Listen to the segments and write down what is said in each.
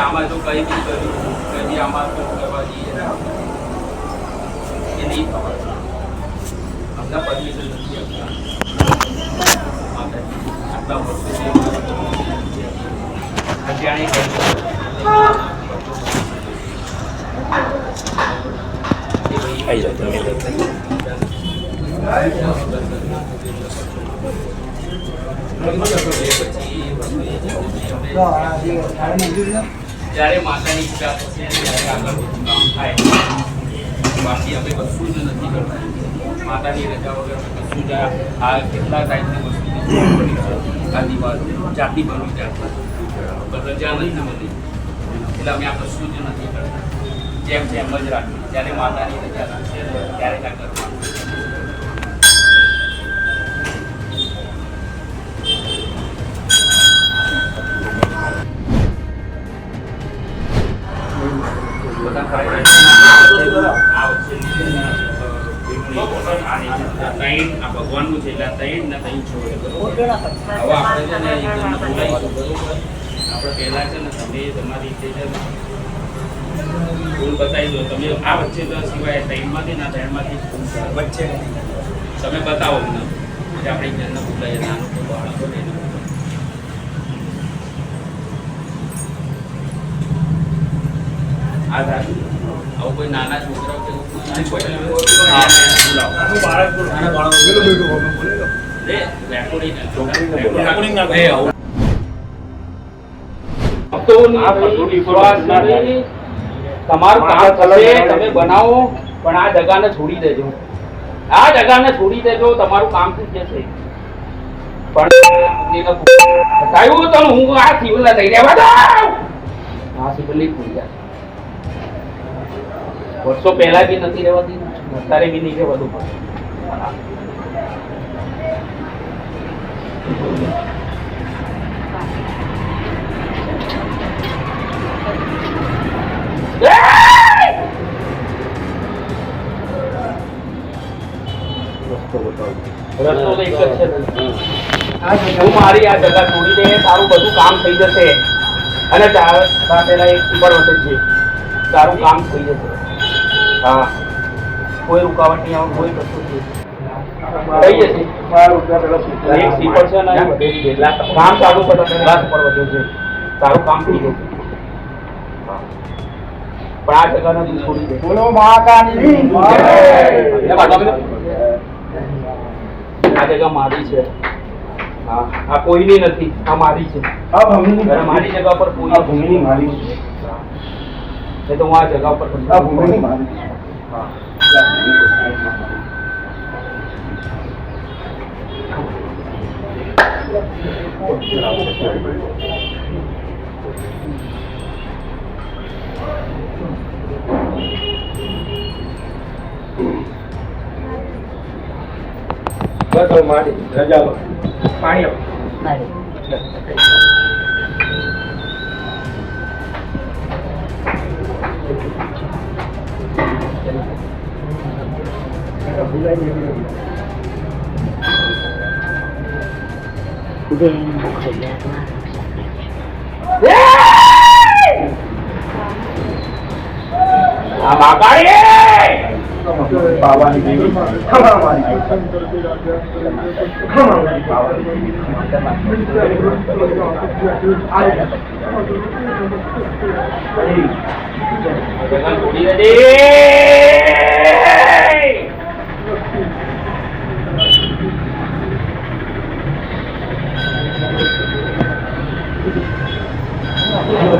આમાં જો કંઈ બી કર્યું કદી આમાં તો કરવા જઈએ ને એ નહીં ખબર અમને પરમિશન નથી આપતા. આટલા વર્ષો permission નથી આપતા. જ્યારે માતાની પૂજા થશે, ત્યારે આગળ બધું કામ થાય. બાકી અમે કશું જ નથી કરતા માતાની રજા વગર કશું જ આ- કેટલા ટાઈમની વસ્તુ આ દિવાલ જાતિ બનવી ત્યાં રજા નથી બની એટલે અમે આ કશું જ નથી કરતા. જેમ જેમ જ રાખીએ. જ્યારે માતાની રજા રાખશે ત્યારે આ કરવાનું ભગવાનનું છે ને ત્રણ છોડ છે ને આપણે પહેલા છે ને તમે બતાવી દો તમે આ વચ્ચે. તો સિવાય ત્રણમાંથી ના ત્રણમાંથી વચ્ચે તમે બતાવો અમને. આપણે એકજણને બોલાવીએ નાનો બાળકો ને એને બોલાવીએ. આ ધાતુ આવું કોઈ નાના છોકરાઓ કે એવું કોઈ નથી કોઈ હા બોલાવો લે રેકોર્ડિંગ રેકોર્ડિંગ ના આવું નહીં તમારું કામ થશે તમે બનાવો પણ આ જગાને છોડી દેજો. આ જગાને છોડી દેજો તમારું કામ થઈ જશે પણ હું આ સિવિલ લઈ લેવા દઉં આ સિવિલની પૂજા વર્ષો પહેલા બી નથી રહેવાતી, અત્યારે બી નહીં રહેવાનું રસ્તો હું મારી આ જગા છોડી દે, તારું બધું કામ થઈ જશે. અને એક ઉપર વટે છે તારું કામ થઈ જશે. હા. કોઈ રૂકાવટ નહીં આવે કોઈ કશું નહીં. કામ ચાલુ કરો એટલે લાસ્ટ પર વધે છે તારું કામ થઈ જશે પણ આ જગા નથી છોડી દે. બોલો મહાકાળી આ જગા મારી છે. હા. આ કોઈની નથી આ મારી છે. મારી જગા પર કોઈ ભૂમિની માલિક છે. એ તો હું આ જગા પર આ ભૂમિની માલિક છે. બસ હવે મારી રજા લો. પાણી આપ. આ માકાળી! બાવાની દેવી ખમા મારી ખમા મારી બાવાની જગા છોડી દેજે! મારી એક જ છે સાહેબ કે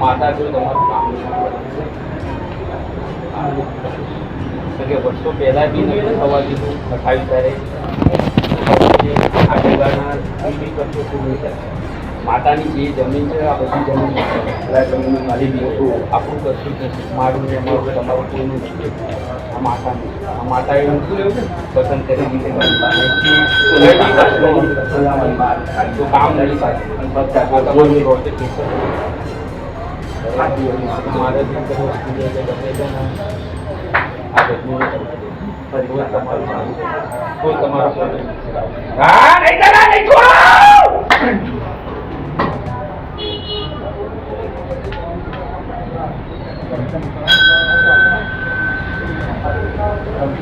માતા જો તમારું કામ કે વર્ષો પહેલા બી નહીં થવા દીધું, અઠાવીસ તારીખ. આગળ કરશો શું નહીં માતાની જે જમીન છે, આ બધી જમીન. આ જમીનનું માલિક મોટું આપણું કશું જ નથી. મારું ને અમારું, તમારું કોઈનું નથી આ માતાનું. આ માતાએ શું લેવું છે? પસંદ કરી રીતે તો કામ નથી પાસે મારે આ બધું કોઈ તમારું કોઈ તમારો હા, નહીં કરા નહીં છોડો અને રજા રજામાં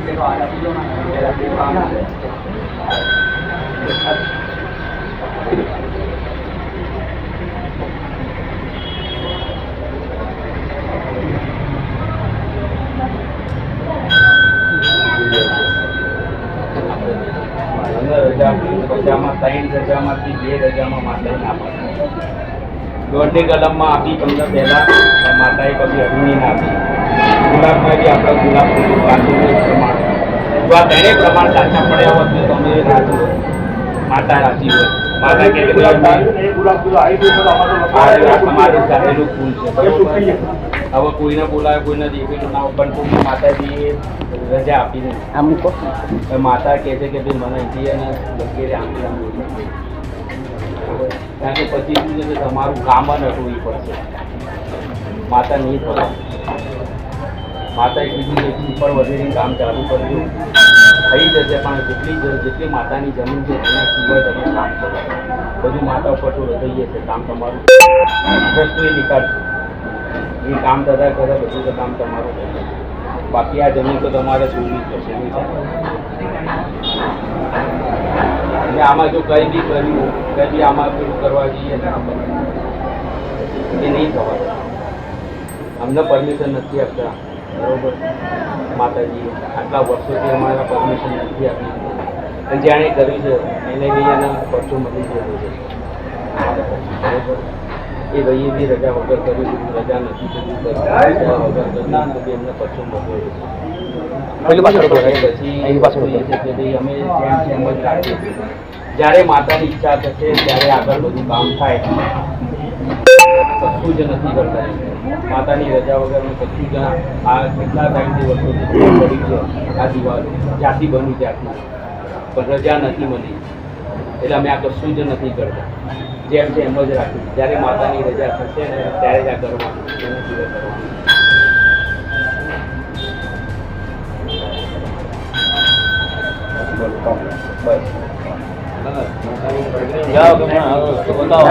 ત્રણ રજામાંથી બે રજામાં માતાએ ના પાડી દોઢની કલમમાં આપી તમને પહેલા માતાએ કદી અઢીની ના આપી ગુલાબમાં બી આપણે ગુલાબ પ્રમાણ. જો આ દરેક પ્રમાણ સાચા પડ્યા હોત તો તમે રાજી માતા રાજી હોય. માતા કે અમારો ચાલેલું ફૂલ છે. હવે કોઈને બોલાવે કોઈને દેખેલું ના હોય, પણ માતાજીએ રજા આપી નથી હવે માતા કહે છે કે ભાઈ મને અહીંથી અને વગેરે આમથી આમ કારણ કે પછી શું છે કે તમારું કામ જ અટવું પડશે. માતા નહીં થવા માતાએ કીધું બીજી ઉપર વધીને કામ ચાલુ કરજો. થઈ જશે પણ જેટલી જેટલી માતાની જમીન છે એના સિવાય તમે કામ કરો. બધું માતા ઉપર થઈ જશે કામ તમારું. ઇન્ડસ્ટ્રી નીકળશે એ કામ થતા કરે, બધું તો કામ તમારું થશે બાકી આ જમીન તો તમારે જોવી જ પડશે એટલે આમાં જો કંઈ બી કર્યું, કંઈ બી આમાં પેલું કરવા જઈએ એ નહીં થવાનું. અમને પરમિશન નથી આપતા. બરોબર. માતાજી આટલા વર્ષોથી અમારા પરમિશન નથી આપી અને જેણે કર્યું છે એને બી એના પરચો મળી ગયો છે. એ ભાઈએ બી રજા વગર કર્યું હતું રજા નથી થતી બી એમને પરચો મળ્યો છે. જ્યારે માતાની ઈચ્છા થશે ત્યારે આગળ બધું કામ થાય. કશું જ નથી કરતા. માતાની રજા વગરનું કશું જ આ કેટલા ટાઈમથી વસ્તુ પડી છે, આ દિવાલો. જાતિ બની ત્યાંથી પણ રજા નથી મળી. એટલે અમે આ કશું જ નથી કરતા. જેમ છે એમ જ રાખ્યું જ્યારે માતાની રજા થશે ને, ત્યારે જ આ કરવાનું એના સિવાય કરવાનું. બસ. જાઓ તમે હવે બતાવો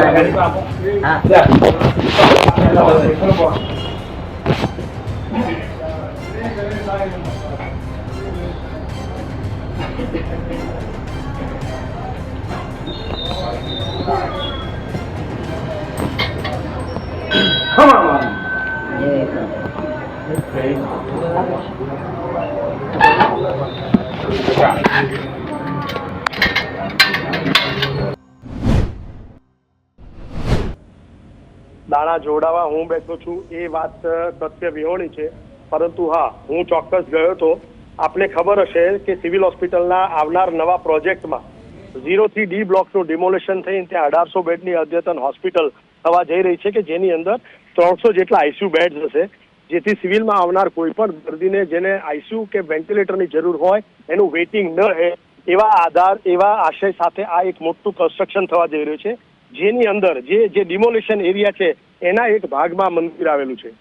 દાણા જોડાવા હું બેઠો છું એ વાત સત્ય વિહોણી છે. પરંતુ હા, હું ચોક્કસ ગયો તો આપને ખબર હશે કે સિવિલ હોસ્પિટલના આવનાર નવા પ્રોજેક્ટમાં ઝીરો થી ડી બ્લોકનું ડિમોલેશન થઈને ત્યાં અઢારસો બેડની અદ્યતન હોસ્પિટલ થવા જઈ રહી છે કે જેની અંદર ત્રણસો જેટલા આઈસીયુ બેડ્સ હશે, જેથી સિવિલમાં આવનાર કોઈ પણ દર્દીને જેને આઈસીયુ કે વેન્ટિલેટરની જરૂર હોય એનું વેઇટિંગ ન રહે, એવા આધાર, એવા આશય સાથે આ એક મોટું કન્સ્ટ્રક્શન થવા જઈ રહ્યું છે. જેની અંદર જે જે ડિમોલિશન એરિયા છે, એના એક ભાગમાં મંદિર આવેલું છે.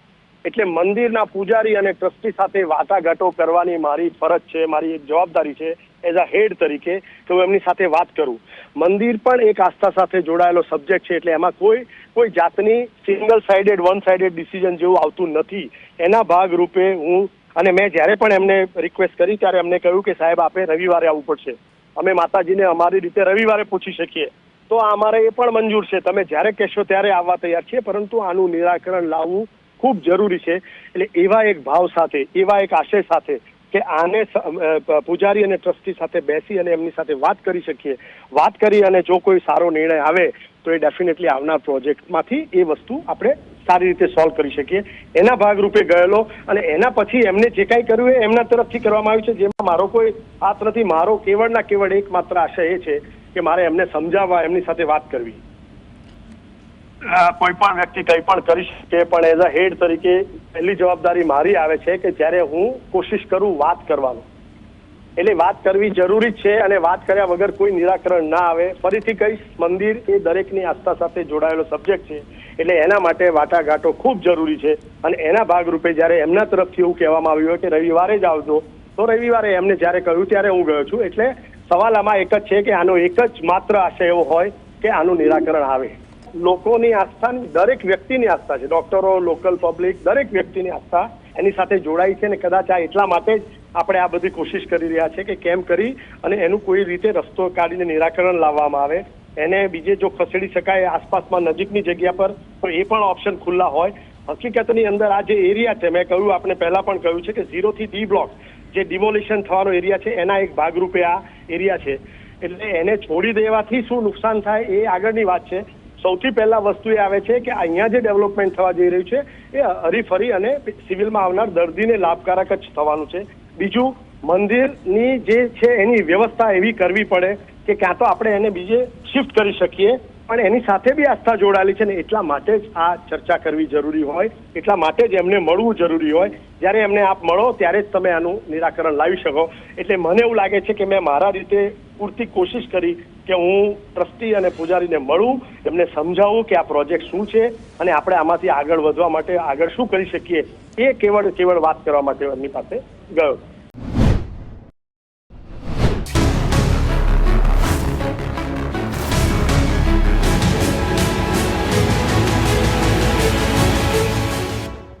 એટલે મંદિરના પૂજારી અને ટ્રસ્ટી સાથે વાટાઘાટો કરવાની મારી ફરજ છે, મારી એક જવાબદારી છે, એઝ અ હેડ તરીકે, કે હું એમની સાથે વાત કરું. મંદિર પણ એક આસ્થા સાથે જોડાયેલો સબ્જેક્ટ છે, એટલે એમાં કોઈ કોઈ જાતની single sided one sided decision જેવું આવતું નથી. એના ભાગ રૂપે હું, અને મેં જ્યારે પણ એમને રિક્વેસ્ટ કરી, ત્યારે એમને કહ્યું કે સાહેબ, આપે રવિવારે આવવું પડશે. અમે માતાજીને અમારી રીતે રવિવારે પૂછી શકીએ. તો અમારે એ પણ મંજૂર છે. તમે જ્યારે કહેશો ત્યારે આવવા તૈયાર છીએ, પરંતુ આનું નિરાકરણ લાવવું ખૂબ જરૂરી છે. એટલે એવા એક ભાવ સાથે, એવા એક આશય સાથે કે આને પૂજારી અને ટ્રસ્ટી સાથે બેસી અને એમની સાથે વાત કરી શકીએ. વાત કરી અને જો કોઈ સારો નિર્ણય આવે, તો એ ડેફિનેટલી આવનાર પ્રોજેક્ટમાંથી એ વસ્તુ આપણે સારી રીતે સોલ્વ કરી શકીએ. એના ભાગરૂપે ગયેલો અને એના પછી એમને જે કાંઈ કર્યું એ એમના તરફથી કરવામાં આવ્યું છે. જેમાં મારો કોઈ હાથ નથી, મારો કેવળના કેવળ એકમાત્ર આશય એ છે કે મારે એમને સમજાવવા, એમની સાથે વાત કરવી. કોઈ પણ વ્યક્તિ કંઈ પણ કરી શકે, પણ એઝ અ હેડ તરીકે પહેલી જવાબદારી મારી આવે છે કે જ્યારે હું કોશિશ કરું વાત કરવાનો. એટલે વાત કરવી જરૂરી છે અને વાત કર્યા વગર કોઈ નિરાકરણ ના આવે. ફરીથી કહીશ, મંદિર એ દરેકની આસ્થા સાથે જોડાયેલો સબ્જેક્ટ છે. એટલે એના માટે વાટાઘાટો ખૂબ જરૂરી છે. અને એના ભાગરૂપે જ્યારે એમના તરફથી એવું કહેવામાં આવ્યું હોય કે રવિવારે જ આવજો, તો રવિવારે એમને જ્યારે કહ્યું ત્યારે હું ગયો છું. એટલે સવાલ આમાં એક જ છે કે આનો એક જ માત્ર આશય એવો હોય કે આનું નિરાકરણ આવે. લોકોની આસ્થાની દરેક વ્યક્તિની આસ્થા છે. ડોક્ટરો, લોકલ પબ્લિક, દરેક વ્યક્તિની આસ્થા એની સાથે જોડાઈ છે ને કદાચ આ એટલા માટે જ આપણે આ બધી કોશિશ કરી રહ્યા છે કે કેમ કરી અને એનું કોઈ રીતે રસ્તો કાઢીને નિરાકરણ લાવવામાં આવે. એને બીજે જો ખસેડી શકાય આસપાસમાં નજીકની જગ્યા પર, તો એ પણ ઓપ્શન ખુલ્લા હોય. હકીકતની અંદર આ જે એરિયા છે, મેં કહ્યું, આપણે પહેલા પણ કહ્યું છે કે ઝીરોથી ડી બ્લોક જે ડિમોલિશન થવાનો એરિયા છે, એના એક ભાગરૂપે આ એરિયા છે. એટલે એને છોડી દેવાથી શું નુકસાન થાય એ આગળની વાત છે. સૌથી પહેલા વસ્તુ એ આવે છે કે અહીંયા જે ડેવલપમેન્ટ થવા જઈ રહ્યું છે, એ હરીફરી અને સિવિલમાં આવનાર દર્દીને લાભકારક જ થવાનું છે. બીજું, મંદિરની જે છે એની વ્યવસ્થા એવી કરવી પડે કે ક્યાં તો આપણે એને બીજે શિફ્ટ કરી શકીએ. પણ એની સાથે બી આસ્થા જોડાયેલી છે ને એટલા માટે જ આ ચર્ચા કરવી જરૂરી હોય, એટલા માટે જ એમને મળવું જરૂરી હોય. જ્યારે એમને આપ મળો, ત્યારે જ તમે આનું નિરાકરણ લાવી શકો. એટલે મને એવું લાગે છે કે મેં મારા રીતે પૂરતી કોશિશ કરી કે હું ટ્રસ્ટી અને પૂજારીને મળું, એમને સમજાવું કે આ પ્રોજેક્ટ શું છે અને આપણે આમાંથી આગળ વધવા માટે આગળ શું કરી શકીએ. એ કેવળ કેવળ વાત કરવા માટે એમની પાસે ગયો.